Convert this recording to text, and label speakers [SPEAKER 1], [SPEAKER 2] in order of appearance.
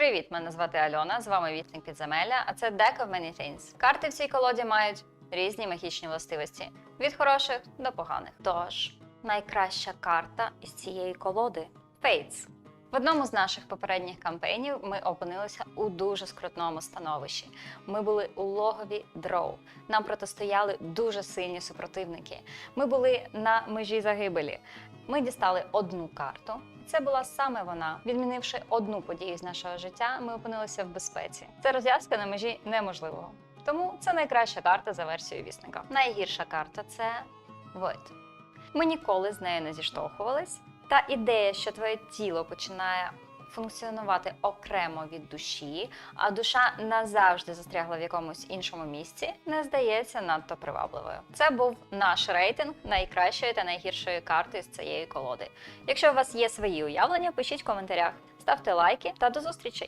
[SPEAKER 1] Привіт, мене звати Альона. З вами Вітник Підземелля, а це Deck of Many Things. Карти в цій колоді мають різні магічні властивості від хороших до поганих. Тож, найкраща карта із цієї колоди Fates. В одному з наших попередніх кампейнів ми опинилися у дуже скрутному становищі. Ми були у логові дроу. Нам протистояли дуже сильні супротивники. Ми були на межі загибелі. Ми дістали одну карту. Це була саме вона. Відмінивши одну подію з нашого життя, ми опинилися в безпеці. Це розв'язка на межі неможливого. Тому це найкраща карта за версією вісника. Найгірша карта це Void. Ми ніколи з нею не зіштовхувались. Та ідея, що твоє тіло починає функціонувати окремо від душі, а душа назавжди застрягла в якомусь іншому місці, не здається надто привабливою. Це був наш рейтинг найкращої та найгіршої карти з цієї колоди. Якщо у вас є свої уявлення, пишіть в коментарях, ставте лайки та до зустрічі!